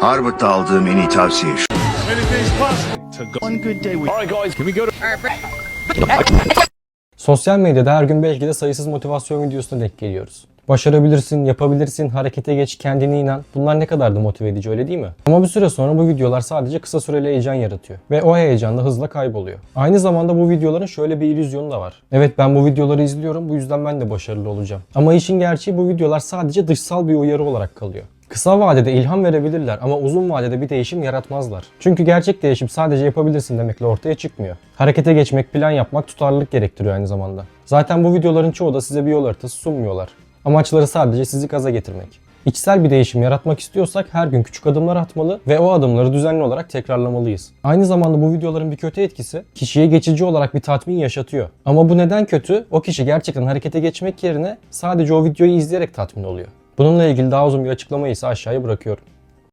Harvard'da aldığım en iyi tavsiye şu. Sosyal medyada her gün belki de sayısız motivasyon videosuna denk geliyoruz. Başarabilirsin, yapabilirsin, harekete geç, kendine inan. Bunlar ne kadar da motive edici öyle değil mi? Ama bir süre sonra bu videolar sadece kısa süreli heyecan yaratıyor. Ve o heyecan da hızla kayboluyor. Aynı zamanda bu videoların şöyle bir illüzyonu da var. Evet ben bu videoları izliyorum bu yüzden ben de başarılı olacağım. Ama işin gerçeği bu videolar sadece dışsal bir uyarı olarak kalıyor. Kısa vadede ilham verebilirler ama uzun vadede bir değişim yaratmazlar. Çünkü gerçek değişim sadece yapabilirsin demekle ortaya çıkmıyor. Harekete geçmek, plan yapmak tutarlılık gerektiriyor aynı zamanda. Zaten bu videoların çoğu da size bir yol haritası sunmuyorlar. Amaçları sadece sizi gaza getirmek. İçsel bir değişim yaratmak istiyorsak her gün küçük adımlar atmalı ve o adımları düzenli olarak tekrarlamalıyız. Aynı zamanda bu videoların bir kötü etkisi kişiye geçici olarak bir tatmin yaşatıyor. Ama bu neden kötü? O kişi gerçekten harekete geçmek yerine sadece o videoyu izleyerek tatmin oluyor. Bununla ilgili daha uzun bir açıklamayı ise aşağıya bırakıyorum.